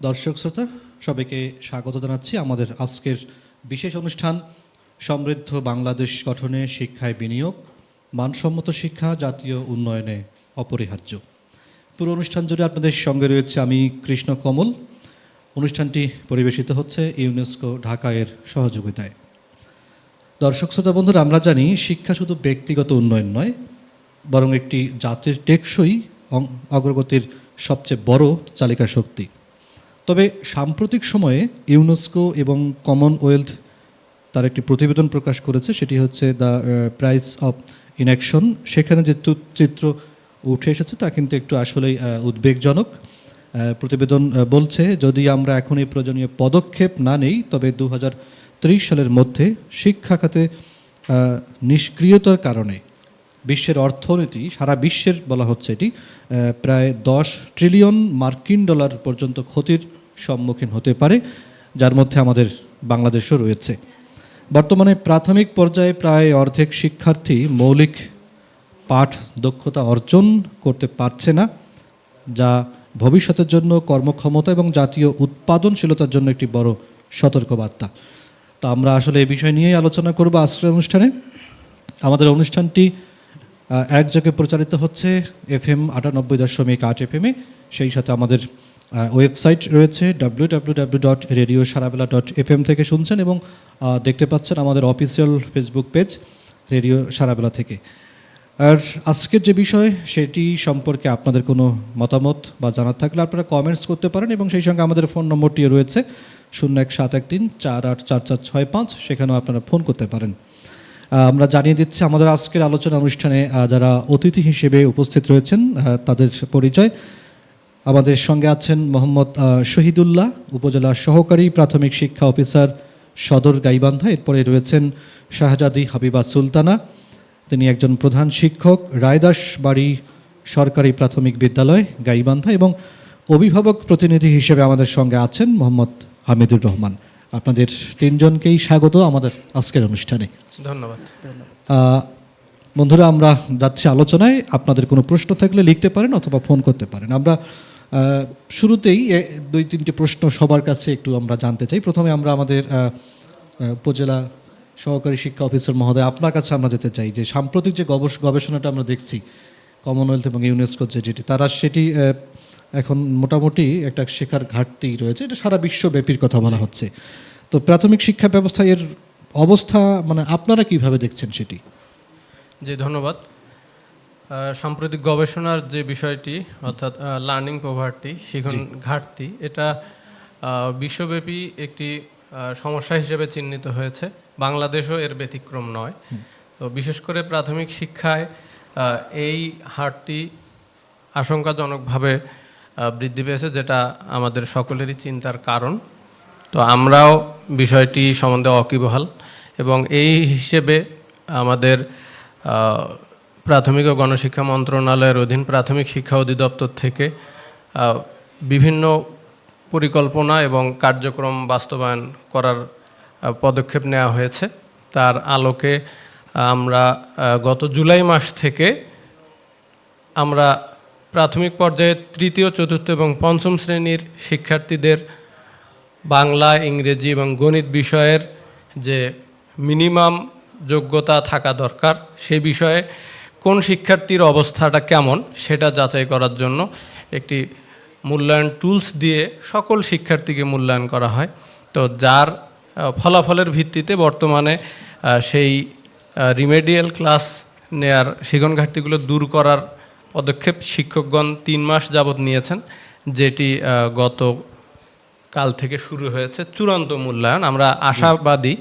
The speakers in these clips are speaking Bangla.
দর্শক শ্রোতা, সবাইকে স্বাগত জানাচ্ছি আমাদের আজকের বিশেষ অনুষ্ঠান, সমৃদ্ধ বাংলাদেশ গঠনে শিক্ষায় বিনিয়োগ, মানসম্মত শিক্ষা, জাতীয় উন্নয়নে অপরিহার্য। পুরো অনুষ্ঠান জুড়ে আপনাদের সঙ্গে রয়েছে আমি, কৃষ্ণ কমল। অনুষ্ঠানটি পরিবেশিত হচ্ছে ইউনেস্কো ঢাকা এর সহযোগিতায়। দর্শক শ্রোতা বন্ধুরা, আমরা জানি শিক্ষা শুধু ব্যক্তিগত উন্নয়ন নয়, বরং একটি জাতির টেকসই অগ্রগতির সবচেয়ে বড় চালিকা শক্তি তবে সাম্প্রতিক সময়ে ইউনেস্কো এবং কমনওয়েলথ তার একটি প্রতিবেদন প্রকাশ করেছে, সেটি হচ্ছে দ্য প্রাইস অফ ইনঅ্যাকশন। সেখানে যে চিত্র উঠে এসেছে তা কিন্তু একটু আসলেই উদ্বেগজনক। প্রতিবেদন বলছে, যদি আমরা এখন এই প্রয়োজনীয় পদক্ষেপ না নেই, তবে দু হাজার ত্রিশ সালের মধ্যে শিক্ষা খাতে নিষ্ক্রিয়তার কারণে বিশ্বের অর্থনীতি, সারা বিশ্বের বলা হচ্ছে এটি প্রায় দশ ট্রিলিয়ন মার্কিন ডলার পর্যন্ত ক্ষতির সম্মুখীন হতে পারে, যার মধ্যে আমাদের বাংলাদেশও রয়েছে। বর্তমানে প্রাথমিক পর্যায়ে প্রায় অর্ধেক শিক্ষার্থী মৌলিক পাঠ দক্ষতা অর্জন করতে পারছে না, যা ভবিষ্যতের জন্য কর্মক্ষমতা এবং জাতীয় উৎপাদনশীলতার জন্য একটি বড় সতর্কবার্তা। তা আমরা আসলে এই বিষয় নিয়েই আলোচনা করব আজকের অনুষ্ঠানে। আমাদের অনুষ্ঠানটি আহ, এক জায়গায় প্রচারিত হচ্ছে এফ এম আটানব্বই দশমিক আট এফ এমে সেই সাথে আমাদের ওয়েবসাইট রয়েছে W W W dot radio Sarabela dot F M থেকে শুনছেন এবং দেখতে পাচ্ছেন আমাদের official Facebook page radio Sarabela থেকে। আর আজকের যে বিষয় সেটি সম্পর্কে আপনাদের কোনো মতামত বা জানার থাকলে আপনারা কমেন্টস করতে পারেন এবং সেই সঙ্গে আমাদের ফোন নম্বরটিও রয়েছে শূন্য এক সাত এক তিন চার আট চার চার ছয় পাঁচ সেখানেও আপনারা ফোন করতে পারেন। আমরা জানিয়ে দিচ্ছি আমাদের আজকের আলোচনা অনুষ্ঠানে যারা অতিথি হিসেবে উপস্থিত রয়েছেন তাদের পরিচয়। আমাদের সঙ্গে আছেন মোহাম্মদ শহীদুল্লাহ, উপজেলা সহকারী প্রাথমিক শিক্ষা অফিসার সদর গাইবান্ধা। এরপরে রয়েছেন শাহজাদি হাবিবা সুলতানা। তিনি একজন প্রধান শিক্ষক, রায়দাস বাড়ি সরকারি প্রাথমিক বিদ্যালয় গাইবান্ধা এবং অভিভাবক প্রতিনিধি হিসেবে আমাদের সঙ্গে আছেন মোহাম্মদ হামিদুর রহমান। আপনাদের তিনজনকেই স্বাগত আমাদের আজকের অনুষ্ঠানে। ধন্যবাদ। বন্ধুরা আমরা যাচ্ছি আলোচনায়। আপনাদের কোনো প্রশ্ন থাকলে লিখতে পারেন অথবা ফোন করতে পারেন। আমরা শুরুতেই দুই তিনটি প্রশ্ন সবার কাছে একটু আমরা জানতে চাই। প্রথমে আমরা আমাদের উপজেলা সহকারী শিক্ষা অফিসার মহোদয় আপনার কাছে আমরা যেতে চাই যে সাম্প্রতিক যে গবেষ- গবেষণাটা আমরা দেখছি কমনওয়েলথ এবং ইউনেস্কোর যে যেটি তারা সেটি এখন মোটামুটি একটা শেখার ঘাটতি রয়েছে। এটা সারা বিশ্বব্যাপীর কথা বলা হচ্ছে। তো প্রাথমিক শিক্ষা ব্যবস্থা এর অবস্থা মানে আপনারা কীভাবে দেখছেন সেটি? জি ধন্যবাদ। সাম্প্রতিক গবেষণার যে বিষয়টি অর্থাৎ লার্নিং পোভার্টি শিখন ঘাটতি এটা বিশ্বব্যাপী একটি সমস্যা হিসেবে চিহ্নিত হয়েছে। বাংলাদেশও এর ব্যতিক্রম নয়। তো বিশেষ করে প্রাথমিক শিক্ষায় এই হারটি আশঙ্কাজনকভাবে বৃদ্ধি পেয়েছে, যেটা আমাদের সকলেরই চিন্তার কারণ। তো আমরাও বিষয়টি সম্বন্ধে অকিবহাল এবং এই হিসেবে আমাদের প্রাথমিক ও গণশিক্ষা মন্ত্রণালয়ের অধীন প্রাথমিক শিক্ষা অধিদপ্তর থেকে বিভিন্ন পরিকল্পনা এবং কার্যক্রম বাস্তবায়ন করার পদক্ষেপ নেওয়া হয়েছে। তার আলোকে আমরা গত জুলাই মাস থেকে আমরা প্রাথমিক পর্যায়ে তৃতীয়, চতুর্থ এবং পঞ্চম শ্রেণির শিক্ষার্থীদের বাংলা, ইংরেজি এবং গণিত বিষয়ের যে মিনিমাম যোগ্যতা থাকা দরকার, সে বিষয়ে কোন শিক্ষার্থীর অবস্থাটা কেমন সেটা যাচাই করার জন্য একটি মূল্যায়ন টুলস দিয়ে সকল শিক্ষার্থীকে মূল্যায়ন করা হয়। তো যার ফলাফলের ভিত্তিতে বর্তমানে সেই রিমেডিয়াল ক্লাস নেয়ার শিখন ঘাটতিগুলো দূর করার পদক্ষেপ শিক্ষকগণ তিন মাস যাবৎ নিয়েছেন যেটি গত কাল থেকে শুরু হয়েছে চূড়ান্ত মূল্যায়ন। আমরা আশাবাদী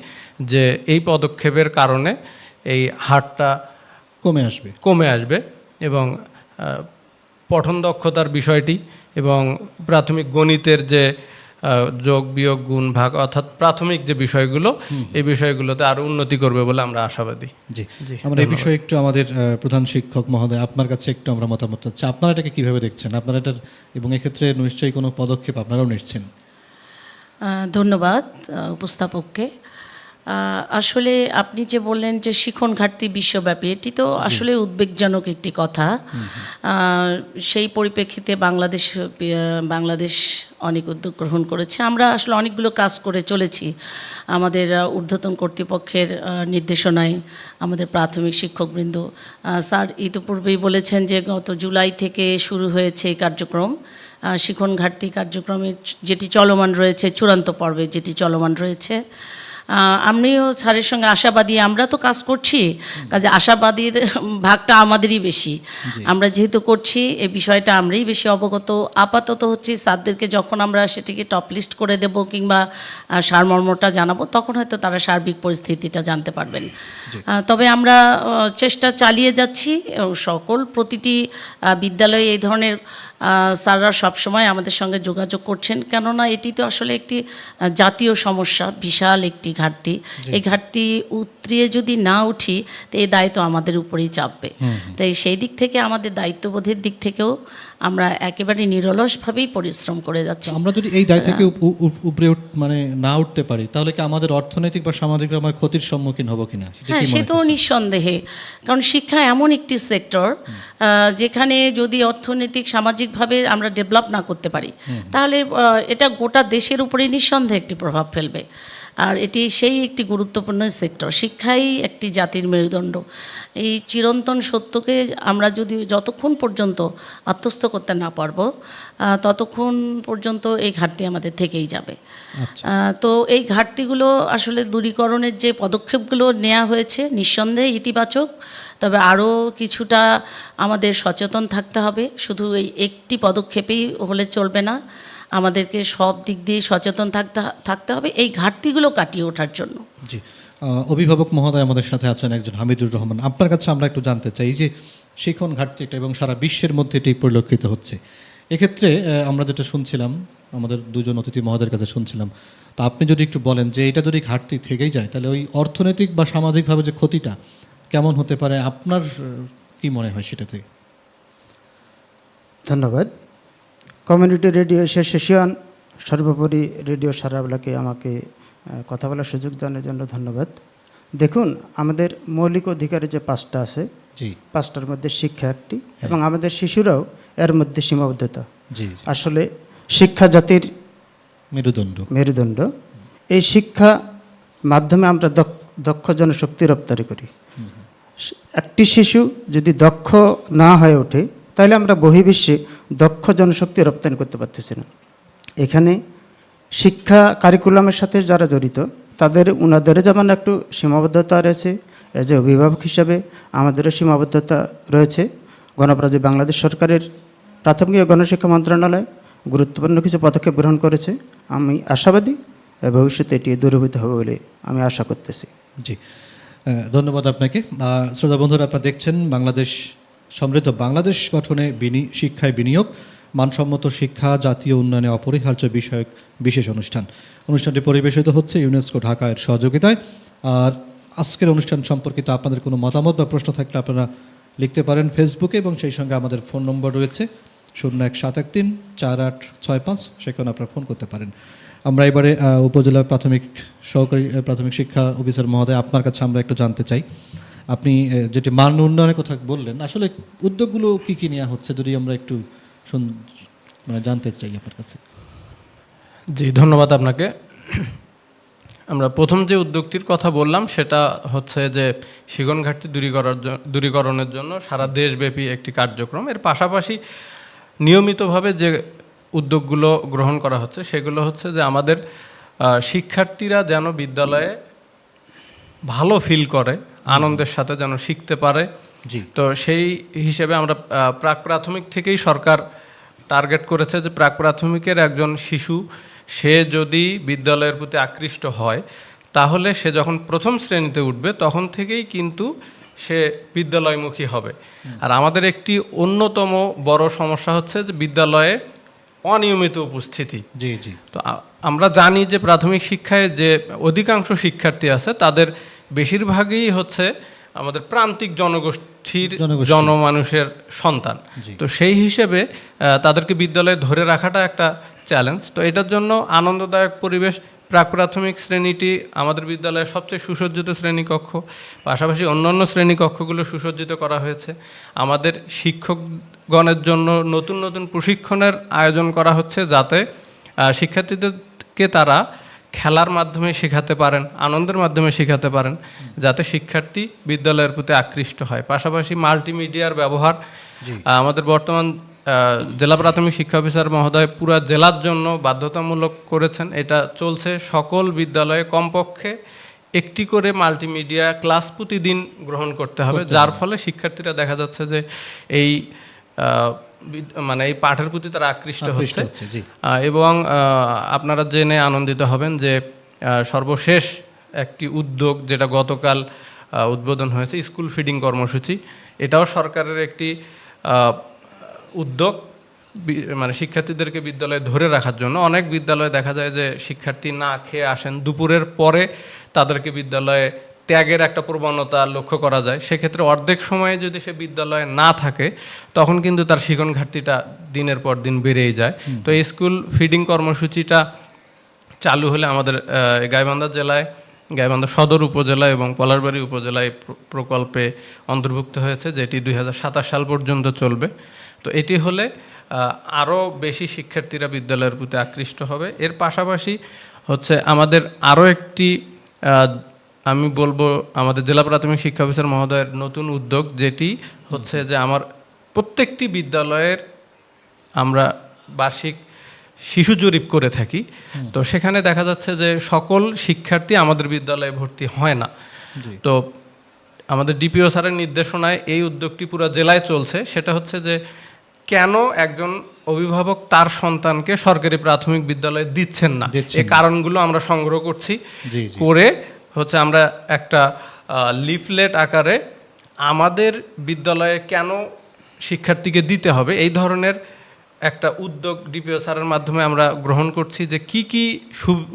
যে এই পদক্ষেপের কারণে এই হারটা কমে আসবে। কমে আসবে এবং পঠন দক্ষতার বিষয়টি এবং প্রাথমিক গণিতের যে যোগ বিয়োগ গুণ ভাগ অর্থাৎ প্রাথমিক যে বিষয়গুলো এই বিষয়গুলোতে আরও উন্নতি করবে বলে আমরা আশাবাদী। জি। জি, আমরা এই বিষয়ে একটু আমাদের প্রধান শিক্ষক মহোদয় আপনার কাছে একটু আমরা মতামত চাচ্ছি। আপনারা এটাকে কীভাবে দেখছেন? আপনারা এটার এবং এক্ষেত্রে নিশ্চয়ই কোনো পদক্ষেপ আপনারাও নিচ্ছেন? ধন্যবাদ উপস্থাপককে। আহ, আসলে আপনি যে বললেন যে শিখন ঘাটতি বিশ্বব্যাপী এটি তো আসলে উদ্বেগজনক একটি কথা। সেই পরিপ্রেক্ষিতে বাংলাদেশ বাংলাদেশ অনেক উদ্যোগ গ্রহণ করেছে। আমরা আসলে অনেকগুলো কাজ করে চলেছি। আমাদের ঊর্ধ্বতন কর্তৃপক্ষের নির্দেশনায় আমাদের প্রাথমিক শিক্ষকবৃন্দ স্যার ইতিপূর্বেই বলেছেন যে গত জুলাই থেকে শুরু হয়েছে এই কার্যক্রম। শিখন ঘাটতি কার্যক্রমে যেটি চলমান রয়েছে চূড়ান্ত পর্বে যেটি চলমান রয়েছে আমিও স্যারের সঙ্গে আশাবাদী আমরা তো কাজ করছি কাজে আশাবাদীর ভাগটা আমাদেরই বেশি। আমরা যেহেতু করছি এই বিষয়টা আমরাই বেশি অবগত। আপাতত হচ্ছে স্যারদেরকে যখন আমরা সেটিকে টপ লিস্ট করে দেব কিংবা সারমর্মটা জানাব তখন হয়তো তারা সার্বিক পরিস্থিতিটা জানতে পারবেন। তবে আমরা চেষ্টা চালিয়ে যাচ্ছি। সকল প্রতিটি বিদ্যালয়ে এই ধরনের স্যাররা সবসময় আমাদের সঙ্গে যোগাযোগ করছেন। কেননা এটি তো আসলে একটি জাতীয় সমস্যা বিশাল একটি ঘাটতি। এই ঘাটতি উতরিয়ে যদি না উঠি তো এই দায়িত্ব আমাদের উপরেই চাপবে। তাই সেই দিক থেকে আমাদের দায়িত্ববোধের দিক থেকেও আমরা একেবারে নিরলসভাবেই পরিশ্রম করে যাচ্ছি। আমরা যদি এই দায় থেকে উপ- উপ- উপ- উপরে মানে না উঠতে পারি তাহলে কি আমাদের অর্থনৈতিক বা সামাজিক আমরা ক্ষতির সম্মুখীন হব কিনা? হ্যাঁ সে তো নিঃসন্দেহে। কারণ শিক্ষা এমন একটি সেক্টর যেখানে যদি অর্থনৈতিক সামাজিকভাবে আমরা ডেভেলপ না করতে পারি তাহলে এটা গোটা দেশের উপরে নিঃসন্দেহে একটি প্রভাব ফেলবে। আর এটি সেই একটি গুরুত্বপূর্ণ সেক্টর। শিক্ষাই একটি জাতির মেরুদণ্ড। এই চিরন্তন সত্যকে আমরা যদি যতক্ষণ পর্যন্ত আত্মস্থ করতে না পারব ততক্ষণ পর্যন্ত এই ঘাটতি আমাদের থেকেই যাবে। তো এই ঘাটতিগুলো আসলে দূরীকরণের যে পদক্ষেপগুলো নেওয়া হয়েছে নিঃসন্দেহে ইতিবাচক তবে আরও কিছুটা আমাদের সচেতন থাকতে হবে। শুধু এই একটি পদক্ষেপেই হলে চলবে না। আমাদেরকে সব দিক দিয়ে সচেতন থাকতে থাকতে হবে এই ঘাটতিগুলো কাটিয়ে ওঠার জন্য। জি। অভিভাবক মহোদয় আমাদের সাথে আছেন একজন হামিদুর রহমান। আপনার কাছে আমরা একটু জানতে চাই যে শিখন ঘাটতিটা এবং সারা বিশ্বের মধ্যে এটি পরিলক্ষিত হচ্ছে। এক্ষেত্রে আমরা যেটা শুনছিলাম আমাদের দুজন অতিথি মহোদয়ের কাছে শুনছিলাম তা আপনি যদি একটু বলেন যে এটা যদি ঘাটতি থেকেই যায় তাহলে ওই অর্থনৈতিক বা সামাজিকভাবে যে ক্ষতিটা কেমন হতে পারে? আপনার কি মনে হয় সেটাতে? ধন্যবাদ। কমিউনিটি রেডিও সেশন সর্বোপরি রেডিও সারাবেলাকে আমাকে কথা বলার সুযোগ দেওয়ার জন্য ধন্যবাদ। দেখুন আমাদের মৌলিক অধিকারের যে পাঁচটা আছে পাঁচটার মধ্যে শিক্ষা একটি এবং আমাদের শিশুরাও এর মধ্যে সীমাবদ্ধতা। আসলে শিক্ষা জাতির মেরুদণ্ড। মেরুদণ্ড। এই শিক্ষা মাধ্যমে আমরা দক্ষ- দক্ষ জনশক্তি রপ্তানি করি। একটি শিশু যদি দক্ষ না হয়ে ওঠে তাহলে আমরা বহির্বিশ্বে দক্ষ জনশক্তি রপ্তানি করতে পারতেছে না। এখানে শিক্ষা কারিকুলামের সাথে যারা জড়িত, তাদের উনাদের যেমন একটু সীমাবদ্ধতা রয়েছে, এজ এ অভিভাবক হিসাবে আমাদেরও সীমাবদ্ধতা রয়েছে। গণপ্রাজী বাংলাদেশ সরকারের প্রাথমিক গণশিক্ষা মন্ত্রণালয় গুরুত্বপূর্ণ কিছু পদক্ষেপ গ্রহণ করেছে। আমি আশাবাদী ভবিষ্যতে এটি দূরীভূত হবে বলে আমি আশা করতেছি। জি। ধন্যবাদ আপনাকে। শ্রোতা বন্ধুরা, আপনারা দেখছেন বাংলাদেশ সমৃদ্ধ বাংলাদেশ গঠনে বিনি, শিক্ষায় বিনিয়োগ, মানসম্মত শিক্ষা, জাতীয় উন্নয়নে অপরিহার্য বিষয়ক বিশেষ অনুষ্ঠান। অনুষ্ঠানটি পরিবেশিত হচ্ছে ইউনেস্কো ঢাকার সহযোগিতায়। আর আজকের অনুষ্ঠান সম্পর্কিত আপনাদের কোনো মতামত বা প্রশ্ন থাকলে আপনারা লিখতে পারেন ফেসবুকে এবং সেই সঙ্গে আমাদের ফোন নম্বর রয়েছে শূন্য এক সাত এক তিন চার আট ছয় পাঁচ, সেখানে আপনারা ফোন করতে পারেন। আমরা এবারে উপজেলা প্রাথমিক সহকারী, প্রাথমিক শিক্ষা অফিসার মহোদয়, আপনার কাছে আমরা একটু জানতে চাই। আপনি যেটি মান উন্নয়নের কথা বললেন, আসলে উদ্যোগগুলো কি কি নেওয়া হচ্ছে যদি আমরা একটু মানে জানতে চাই আপনার কাছে? জি, ধন্যবাদ আপনাকে। আমরা প্রথম যে উদ্যোগটির কথা বললাম, সেটা হচ্ছে যে শিগন ঘাটতি দূরীকরার জ- দূরীকরণের জন্য সারা দেশব্যাপী একটি কার্যক্রম। এর পাশাপাশি নিয়মিতভাবে যে উদ্যোগগুলো গ্রহণ করা হচ্ছে, সেগুলো হচ্ছে যে আমাদের শিক্ষার্থীরা যেন বিদ্যালয়ে ভালো ফিল করে আনন্দের সাথে যেন শিখতে পারে। জি। তো সেই হিসেবে আমরা প্রাক প্রাথমিক থেকেই সরকার টার্গেট করেছে যে প্রাক প্রাথমিকের একজন শিশু সে যদি বিদ্যালয়ের প্রতি আকৃষ্ট হয় তাহলে সে যখন প্রথম শ্রেণীতে উঠবে তখন থেকেই কিন্তু সে বিদ্যালয়মুখী হবে। আর আমাদের একটি অন্যতম বড় সমস্যা হচ্ছে যে বিদ্যালয়ে অনিয়মিত উপস্থিতি। জি জি। তো আমরা জানি যে প্রাথমিক শিক্ষায় যে অধিকাংশ শিক্ষার্থী আছে তাদের বেশিরভাগই হচ্ছে আমাদের প্রান্তিক জনগোষ্ঠীর জনগোষ্ঠী। জনমানুষের সন্তান। তো সেই হিসেবে তাদেরকে বিদ্যালয়ে ধরে রাখাটা একটা চ্যালেঞ্জ তো এটার জন্য আনন্দদায়ক পরিবেশ প্রাক প্রাথমিক শ্রেণীটি আমাদের বিদ্যালয়ের সবচেয়ে সুসজ্জিত শ্রেণীকক্ষ। পাশাপাশি অন্যান্য শ্রেণীকক্ষগুলো সুসজ্জিত করা হয়েছে। আমাদের শিক্ষকগণের জন্য নতুন নতুন প্রশিক্ষণের আয়োজন করা হচ্ছে যাতে শিক্ষার্থীদেরকে তারা খেলার মাধ্যমে শেখাতে পারেন আনন্দের মাধ্যমে শেখাতে পারেন যাতে শিক্ষার্থী বিদ্যালয়ের প্রতি আকৃষ্ট হয়। পাশাপাশি মাল্টিমিডিয়ার ব্যবহার আমাদের বর্তমান জেলা প্রাথমিক শিক্ষা অফিসার মহোদয় পুরা জেলার জন্য বাধ্যতামূলক করেছেন। এটা চলছে সকল বিদ্যালয়ে কমপক্ষে একটি করে মাল্টিমিডিয়া ক্লাস প্রতিদিন গ্রহণ করতে হবে যার ফলে শিক্ষার্থীরা দেখা যাচ্ছে যে এই মানে এই পাঠের প্রতি তারা আকৃষ্ট হচ্ছে। এবং আপনারা জেনে আনন্দিত হবেন যে সর্বশেষ একটি উদ্যোগ যেটা গতকাল উদ্বোধন হয়েছে স্কুল ফিডিং কর্মসূচি। এটাও সরকারের একটি উদ্যোগ মানে শিক্ষার্থীদেরকে বিদ্যালয়ে ধরে রাখার জন্য। অনেক বিদ্যালয়ে দেখা যায় যে শিক্ষার্থী না খেয়ে আসেন। দুপুরের পরে তাদেরকে বিদ্যালয়ে ত্যাগের একটা প্রবণতা লক্ষ্য করা যায়। সেক্ষেত্রে অর্ধেক সময়ে যদি সে বিদ্যালয়ে না থাকে তখন কিন্তু তার শিখন ঘাটতিটা দিনের পর দিন বেড়েই যায়। তো এই স্কুল ফিডিং কর্মসূচিটা চালু হলে আমাদের গাইবান্ধা জেলায় গাইবান্ধা সদর উপজেলা এবং পলারবাড়ি উপজেলায় প্রকল্পে অন্তর্ভুক্ত হয়েছে যেটি দুই হাজার সাতাশ সাল পর্যন্ত চলবে। তো এটি হলে আরও বেশি শিক্ষার্থীরা বিদ্যালয়ের প্রতি আকৃষ্ট হবে। এর পাশাপাশি হচ্ছে আমাদের আরও একটি আমি বলব আমাদের জেলা প্রাথমিক শিক্ষা অফিসার মহোদয়ের নতুন উদ্যোগ যেটি হচ্ছে যে আমার প্রত্যেকটি বিদ্যালয়ের আমরা বার্ষিক শিশু জরিপ করে থাকি। তো সেখানে দেখা যাচ্ছে যে সকল শিক্ষার্থী আমাদের বিদ্যালয়ে ভর্তি হয় না। তো আমাদের ডিপিও স্যারের নির্দেশনায় এই উদ্যোগটি পুরো জেলায় চলছে। সেটা হচ্ছে যে কেন একজন অভিভাবক তার সন্তানকে সরকারি প্রাথমিক বিদ্যালয়ে দিচ্ছেন না? এই কারণগুলো আমরা সংগ্রহ করছি করে হচ্ছে আমরা একটা লিফলেট আকারে আমাদের বিদ্যালয়ে কেন শিক্ষার্থীকে দিতে হবে? এই ধরনের একটা উদ্যোগ ডিপিও স্যারের মাধ্যমে আমরা গ্রহণ করছি যে কি কি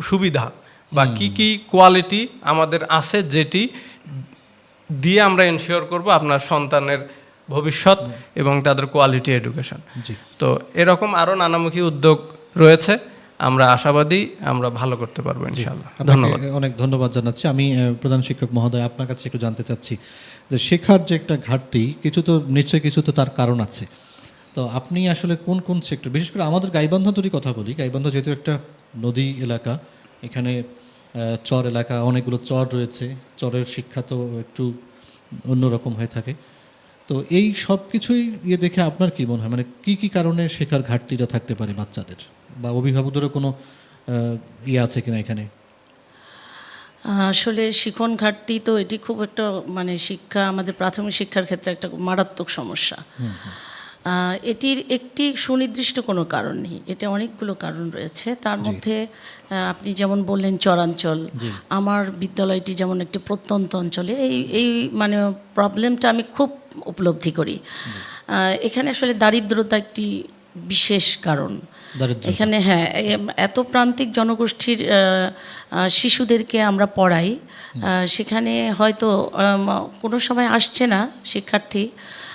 সুবিধা বা কি কি কোয়ালিটি আমাদের আছে যেটি দিয়ে আমরা এনশিওর করব আপনার সন্তানের ভবিষ্যৎ এবং তাদের কোয়ালিটি এডুকেশন জি। তো এরকম আরও নানামুখী উদ্যোগ রয়েছে। আমরা আশাবাদী আমরা ভালো করতে পারব ইনশাল্লাহ ধন্যবাদ। অনেক ধন্যবাদ জানাচ্ছি। আমি প্রধান শিক্ষক মহোদয় আপনার কাছে একটু জানতে চাচ্ছি যে শেখার যে একটা ঘাটতি কিছু তো নিশ্চয়ই কিছু তো তার কারণ আছে। তো আপনি আসলে কোন কোন সেক্টর? বিশেষ করে আমাদের গাইবান্ধা যদি কথা বলি। গাইবান্ধা যেহেতু একটা নদী এলাকা এখানে চর এলাকা অনেকগুলো চর রয়েছে। চরের শিক্ষা তো একটু অন্যরকম হয়ে থাকে। তো এই সব কিছুই ইয়ে দেখে আপনার কি মনে হয়? মানে কি কি কারণে শেখার ঘাটতিটা থাকতে পারে বাচ্চাদের? বা অভিভাবকদেরও কোনো ইয়ে আছে কিনা এখানে? আসলে শিখন ঘাটতি তো এটি খুব একটা মানে শিক্ষা আমাদের প্রাথমিক শিক্ষার ক্ষেত্রে একটা মারাত্মক সমস্যা। এটির একটি সুনির্দিষ্ট কোনো কারণ নেই। এটা অনেকগুলো কারণ রয়েছে। তার মধ্যে আপনি যেমন বললেন চরাঞ্চল আমার বিদ্যালয়টি যেমন একটি প্রত্যন্ত অঞ্চলে এই এই মানে প্রবলেমটা আমি খুব উপলব্ধি করি। এখানে আসলে দারিদ্রতা একটি বিশেষ কারণ। এখানে হ্যাঁ এত প্রান্তিক জনগোষ্ঠীর শিশুদেরকে আমরা পড়াই। সেখানে হয়তো কোনো সময় আসছে না শিক্ষার্থী।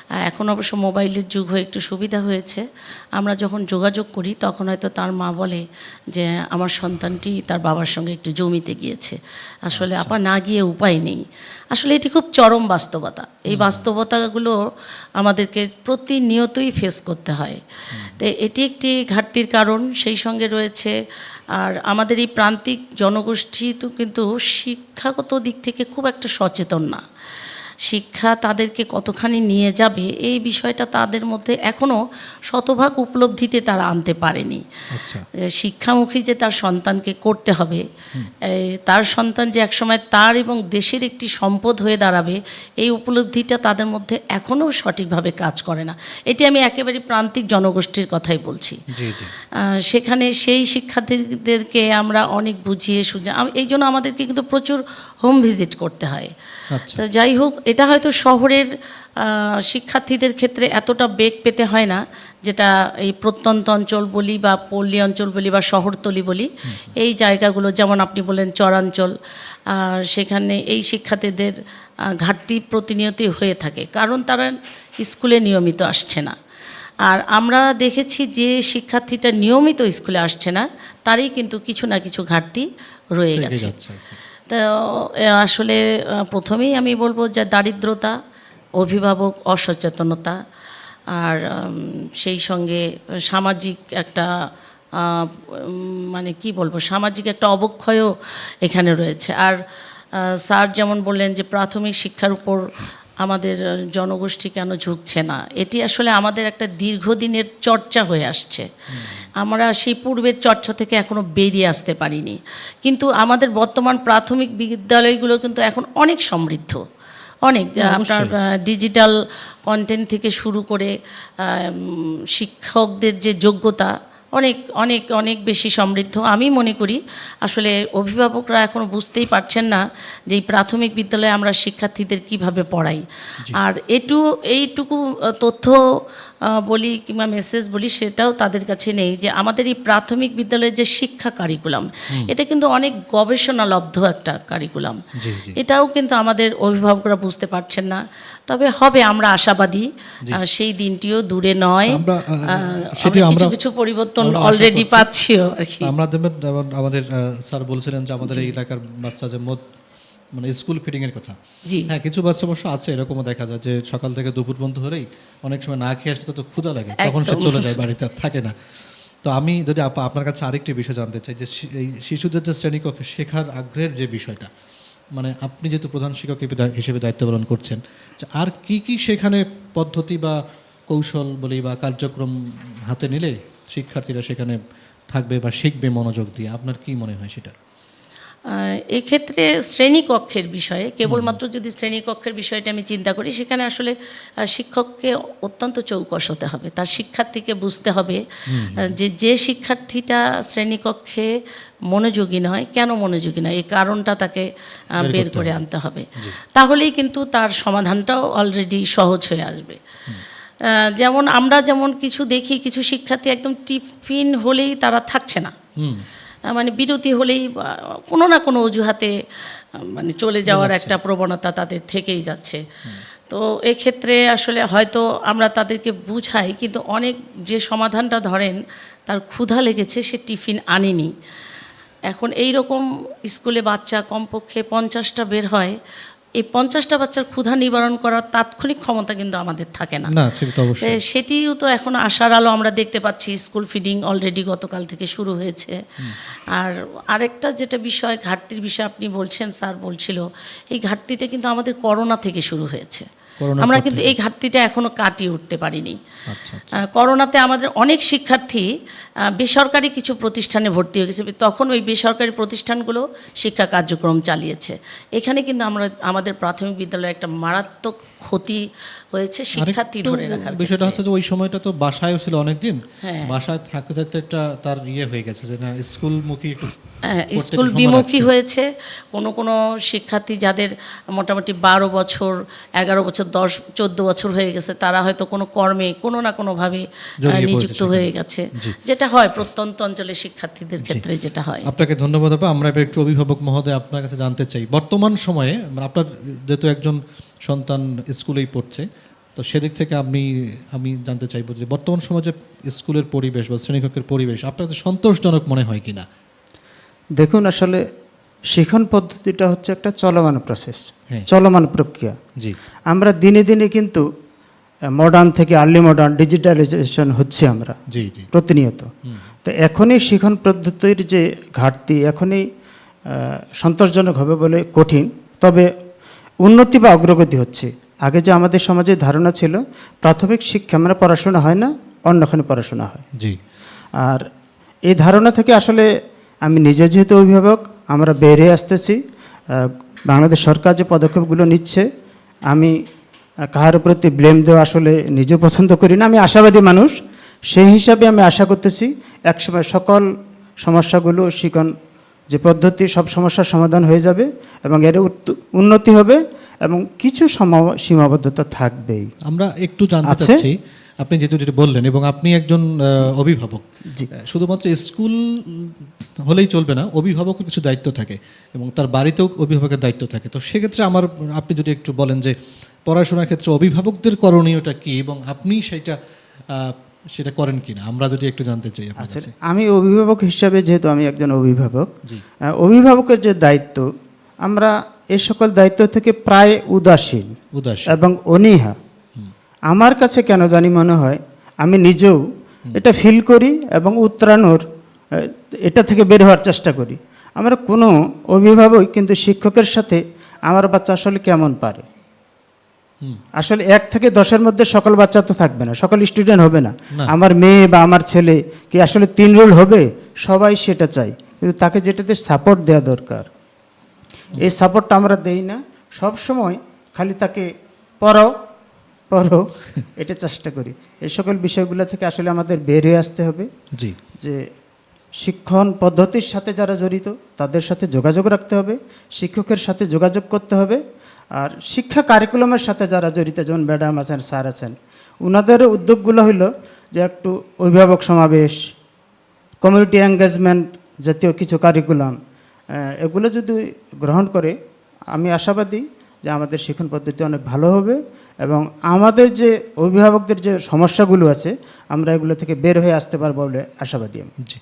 এখন অবশ্য মোবাইলের যুগ হয়ে একটু সুবিধা হয়েছে। আমরা যখন যোগাযোগ করি তখন হয়তো তার মা বলে যে আমার সন্তানটি তার বাবার সঙ্গে একটু জমিতে গিয়েছে। আসলে আপা না গিয়ে উপায় নেই। আসলে এটি খুব চরম বাস্তবতা। এই বাস্তবতাগুলো আমাদেরকে প্রতিনিয়তই ফেস করতে হয়। তো এটি একটি ঘাটতির কারণ সেই সঙ্গে রয়েছে। আর আমাদের এই প্রান্তিক জনগোষ্ঠী তো কিন্তু শিক্ষাগত দিক থেকে খুব একটা সচেতন না। শিক্ষা তাদেরকে কতখানি নিয়ে যাবে এই বিষয়টা তাদের মধ্যে এখনও শতভাগ উপলব্ধিতে তারা আনতে পারেনি। আচ্ছা। শিক্ষামুখী যে তার সন্তানকে করতে হবে তার সন্তান যে একসময় তার এবং দেশের একটি সম্পদ হয়ে দাঁড়াবে এই উপলব্ধিটা তাদের মধ্যে এখনও সঠিকভাবে কাজ করে না। এটি আমি একেবারে প্রান্তিক জনগোষ্ঠীর কথাই বলছি। সেখানে সেই শিক্ষার্থীদেরকে আমরা অনেক বুঝিয়ে সুঝে এই জন্য আমাদেরকে কিন্তু প্রচুর হোম ভিজিট করতে হয়। আচ্ছা। তো যাই হোক এটা হয়তো শহরের শিক্ষার্থীদের ক্ষেত্রে এতটা বেগ পেতে হয় না যেটা এই প্রত্যন্ত অঞ্চল বলি বা পল্লী অঞ্চল বলি বা শহরতলি বলি এই জায়গাগুলো যেমন আপনি বললেন চরাঞ্চল আর সেখানে এই শিক্ষার্থীদের ঘাটতি প্রতিনিয়তই হয়ে থাকে কারণ তারা স্কুলে নিয়মিত আসছে না। আর আমরা দেখেছি যে শিক্ষার্থীটা নিয়মিত স্কুলে আসছে না তারই কিন্তু কিছু না কিছু ঘাটতি রয়ে গেছে। তো আসলে প্রথমেই আমি বলব যে দারিদ্রতা, অভিভাবক অসচেতনতা আর সেই সঙ্গে সামাজিক একটা মানে কি বলব, সামাজিক একটা অবক্ষয়ও এখানে রয়েছে। আর স্যার যেমন বললেন যে প্রাথমিক শিক্ষার উপর আমাদের জনগোষ্ঠী কেন ঝুঁকছে না? এটি আসলে আমাদের একটা দীর্ঘদিনের চর্চা হয়ে আসছে। আমরা সেই পূর্বের চর্চা থেকে এখনও বেরিয়ে আসতে পারিনি। কিন্তু আমাদের বর্তমান প্রাথমিক বিদ্যালয়গুলো কিন্তু এখন অনেক সমৃদ্ধ। অনেক আপনার ডিজিটাল কন্টেন্ট থেকে শুরু করে শিক্ষকদের যে যোগ্যতা অনেক অনেক অনেক বেশি সমৃদ্ধ। আমি মনে করি আসলে অভিভাবকরা এখনও বুঝতেই পারছেন না যে এই প্রাথমিক বিদ্যালয়ে আমরা শিক্ষার্থীদের কীভাবে পড়াই। আর এটু এইটুকু তথ্য বলি কিংবা মেসেজ বলি সেটাও তাদের কাছে নেই যে আমাদের এই প্রাথমিক বিদ্যালয়ের যে শিক্ষা কারিকুলাম এটা কিন্তু অনেক গবেষণালব্ধ একটা কারিকুলাম এটাও কিন্তু আমাদের অভিভাবকরা বুঝতে পারছেন না। তবে হবে আমরা আশাবাদী সেই দিনটিও দূরে নয়। কিছু কিছু পরিবর্তন অলরেডি। পাচ্ছিও আর কি। আমরা যেমন আমাদের স্যার বলছিলেন যে আমাদের এই এলাকার বাচ্চা যে মানে স্কুল ফিডিং এর কথা। জি। হ্যাঁ কিছু বাচ্চা অবশ্য আছে এরকমও দেখা যায় যে সকাল থেকে দুপুর পর্যন্ত হলেই অনেক সময় না খেয়ে আসতে তো ক্ষুধা লাগে তখন সে চলে যায় বাড়িতে আর থাকে না। তো আমি যদি আপনার কাছে আরেকটি বিষয় জানতে চাই যে এই শিশুদের যে শ্রেণীকক্ষে শেখার আগ্রহের যে বিষয়টা মানে আপনি যেহেতু প্রধান শিক্ষক হিসেবে দায়িত্ব পালন করছেন আর কি কি সেখানে পদ্ধতি বা কৌশল বলি বা কার্যক্রম হাতে নিলে শিক্ষার্থীরা সেখানে থাকবে বা শিখবে মনোযোগ দিয়ে আপনার কি মনে হয় সেটা এক্ষেত্রে শ্রেণীকক্ষের বিষয়ে কেবলমাত্র যদি শ্রেণীকক্ষের বিষয়টা আমি চিন্তা করি সেখানে আসলে শিক্ষককে অত্যন্ত চৌকস হতে হবে। তার শিক্ষার্থীকে বুঝতে হবে যে যে শিক্ষার্থীটা শ্রেণীকক্ষে মনোযোগী নয় কেন মনোযোগী নয়? এই কারণটা তাকে বের করে আনতে হবে। তাহলেই কিন্তু তার সমাধানটাও অলরেডি সহজ হয়ে আসবে। যেমন আমরা যেমন কিছু দেখি কিছু শিক্ষার্থী একদম টিফিন হলেই তারা থাকছে না। মানে বিরতি হলেই কোনো না কোনো অজুহাতে মানে চলে যাওয়ার একটা প্রবণতা তাদের থেকেই যাচ্ছে। তো এক্ষেত্রে আসলে হয়তো আমরা তাদেরকে বুঝাই কিন্তু অনেক যে সমাধানটা ধরেন তার ক্ষুধা লেগেছে সে টিফিন আনেনি। এখন এই রকম স্কুলে বাচ্চা কমপক্ষে পঞ্চাশটা বের হয় এই পঞ্চাশটা বাচ্চার ক্ষুধা নিবারণ করার তাৎক্ষণিক ক্ষমতা কিন্তু আমাদের থাকে না। সেটিও তো এখন আশার আলো আমরা দেখতে পাচ্ছি স্কুল ফিডিং অলরেডি গতকাল থেকে শুরু হয়েছে। আর আরেকটা যেটা বিষয় ঘাটতির বিষয় আপনি বলছেন স্যার বলছিল এই ঘাটতিটা কিন্তু আমাদের করোনা থেকে শুরু হয়েছে। আমরা কিন্তু এই ঘাটতিটা এখনও কাটিয়ে উঠতে পারিনি। আচ্ছা আহ, করোনাতে আমাদের অনেক শিক্ষার্থী বেসরকারি কিছু প্রতিষ্ঠানে ভর্তি হয়ে গেছে। তখন ওই বেসরকারি প্রতিষ্ঠানগুলো শিক্ষা কার্যক্রম চালিয়েছে। এখানে কিন্তু আমরা আমাদের প্রাথমিক বিদ্যালয়ে একটা মারাত্মক ক্ষতি হয়েছে শিক্ষার্থী ধরে রাখার বিষয়টা হচ্ছে যে ওই সময়টা তো বাসায়ও ছিল অনেকদিন। হ্যাঁ। বাসায় থাকতে থাকতে একটা তার ইয়ে হয়ে গেছে যে না স্কুলমুখী হ্যাঁ, স্কুল বিমুখী হয়েছে। কোনো কোনো শিক্ষার্থী যাদের মোটামুটি বারো বছর এগারো বছর দশ চোদ্দ বছর হয়ে গেছে তারা হয়তো কোনো কর্মে কোনো না কোনোভাবে নিযুক্ত হয়ে গেছে। যেটা হয় প্রত্যন্ত অঞ্চলের শিক্ষার্থীদের ক্ষেত্রে যেটা হয়। আপনাকে ধন্যবাদ আমরা একটু অভিভাবক মহোদয় আপনার কাছে জানতে চাই। বর্তমান সময়ে মানে আপনার যেহেতু একজন সন্তান স্কুলেই পড়ছে। তো সেদিক থেকে আপনি আমি জানতে চাইব যে বর্তমান সমাজে স্কুলের পরিবেশ বা শ্রেণীকক্ষের পরিবেশ আপনার কাছে সন্তোষজনক মনে হয় কিনা? দেখুন আসলে শিখন পদ্ধতিটা হচ্ছে একটা চলমান প্রসেস হ্যাঁ। চলমান প্রক্রিয়া। জি। আমরা দিনে দিনে কিন্তু মডার্ন থেকে আর্লি মডার্ন ডিজিটালাইজেশন হচ্ছে আমরা জি জি। প্রতিনিয়ত। তো এখনই শিখন পদ্ধতির যে ঘাটতি এখনই সন্তোষজনক হবে বলে কঠিন। তবে উন্নতি বা অগ্রগতি হচ্ছে। আগে যে আমাদের সমাজে ধারণা ছিল প্রাথমিক শিক্ষা মানে পড়াশোনা হয় না অন্যখানে পড়াশোনা হয়। জি। আর এই ধারণা থেকে আসলে আমি নিজে যেহেতু অভিভাবক আমরা বেরিয়ে আসতেছি বাংলাদেশ সরকার যে পদক্ষেপগুলো নিচ্ছে আমি কাহার প্রতি ব্লেম দেওয়া আসলে নিজে পছন্দ করি না আমি আশাবাদী মানুষ। সেই হিসাবে আমি আশা করতেছি একসময় সকল সমস্যাগুলো শিকন যে পদ্ধতি সব সমস্যার সমাধান হয়ে যাবে এবং এর উন্নতি হবে এবং কিছু সমা- সীমাবদ্ধতা থাকবেই। আমরা একটু জানতে চাচ্ছি আপনি যেহেতু যেটা বললেন এবং আপনি একজন অভিভাবক শুধুমাত্র স্কুল হলেই চলবে না অভিভাবকের কিছু দায়িত্ব থাকে এবং তার বাড়িতেও অভিভাবকের দায়িত্ব থাকে। তো সেক্ষেত্রে আমার আপনি যদি একটু বলেন যে পড়াশোনার ক্ষেত্রে অভিভাবকদের করণীয়টা কি এবং আপনি সেটা সেটা করেন কিনা? আমরা যদি একটু জানতে চাই আচ্ছা আমি অভিভাবক হিসাবে যেহেতু আমি একজন অভিভাবক অভিভাবকের যে দায়িত্ব আমরা এ সকল দায়িত্ব থেকে প্রায় উদাসীন উদাসীন। এবং অনীহা। আমার কাছে কেন জানি মনে হয় আমি নিজেও এটা ফিল করি এবং উত্তরানোর এটা থেকে বের হওয়ার চেষ্টা করি। আমরা কোনো অভিভাবক কিন্তু শিক্ষকের সাথে আমার বাচ্চা আসলে কেমন পারে। আসলে এক থেকে দশের মধ্যে সকল বাচ্চা তো থাকবে না সকল স্টুডেন্ট হবে না। আমার মেয়ে বা আমার ছেলে কি আসলে তিন রোল হবে? সবাই সেটা চাই কিন্তু তাকে যেটাতে সাপোর্ট দেওয়া দরকার এই সাপোর্টটা আমরা দেই না। সব সময় খালি তাকে পড়াও পড়ো এটা চেষ্টা করি। এই সকল বিষয়গুলো থেকে আসলে আমাদের বের হয়ে আসতে হবে। জি। যে শিক্ষণ পদ্ধতির সাথে যারা জড়িত তাদের সাথে যোগাযোগ রাখতে হবে। শিক্ষকের সাথে যোগাযোগ করতে হবে। আর শিক্ষা কারিকুলামের সাথে যারা জড়িত, যেমন ম্যাডাম আছেন, স্যার আছেন ওনাদের উদ্যোগগুলো হলো যে একটু অভিভাবক সমাবেশ কমিউনিটি এঙ্গেজমেন্ট জাতীয় কিছু কারিকুলাম এগুলো যদি গ্রহণ করে, আমি আশাবাদী যে আমাদের শিক্ষণ পদ্ধতি অনেক ভালো হবে এবং আমাদের যে অভিভাবকদের যে সমস্যাগুলো আছে, আমরা এগুলো থেকে বের হয়ে আসতে পারব বলে আশাবাদী আমি। জি।